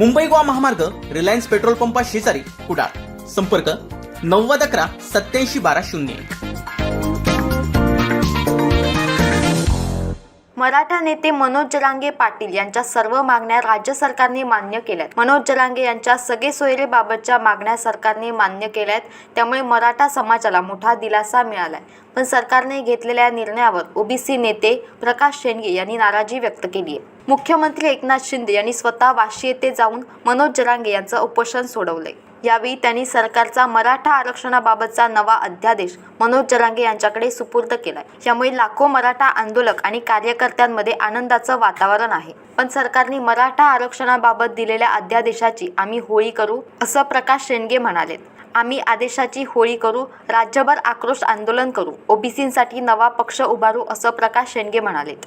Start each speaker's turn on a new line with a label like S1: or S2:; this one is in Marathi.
S1: मुंबई गोवा महामार्ग रिलायन्स पेट्रोल पंपा शेजारी कुडाळ. संपर्क नव्वद अकरा सत्याऐंशी बारा शून्य एक.
S2: मराठा नेते मनोज जरांगे पाटील यांच्या सर्व मागण्या राज्य सरकारने मान्य केल्यात. मनोज जरांगे यांच्या सगळे सोयरेबाबतच्या मागण्या सरकारने मान्य केल्यात. त्यामुळे मराठा समाजाला मोठा दिलासा मिळालाय. पण सरकारने घेतलेल्या निर्णयावर ओबीसी नेते प्रकाश शेंडगे यांनी नाराजी व्यक्त केली आहे. मुख्यमंत्री एकनाथ शिंदे यांनी स्वतः वाशी येथे जाऊन मनोज जरांगे यांचं उपोषण सोडवले यावेळी त्यांनी सरकारचा मराठा आरक्षणाबाबतचा नवा अध्यादेश मनोज जरांगे यांच्याकडे सुपूर्द केलाय. यामुळे लाखो मराठा आंदोलक आणि कार्यकर्त्यांमध्ये आनंदाचं वातावरण आहे. पण सरकारने मराठा आरक्षणाबाबत दिलेल्या अध्यादेशाची आम्ही होळी करू असं प्रकाश शेंडगे म्हणालेत. आम्ही आदेशाची होळी करू राज्यभर आक्रोश आंदोलन करू ओबीसींसाठी नवा पक्ष उभारू असं प्रकाश शेंडगे म्हणालेत.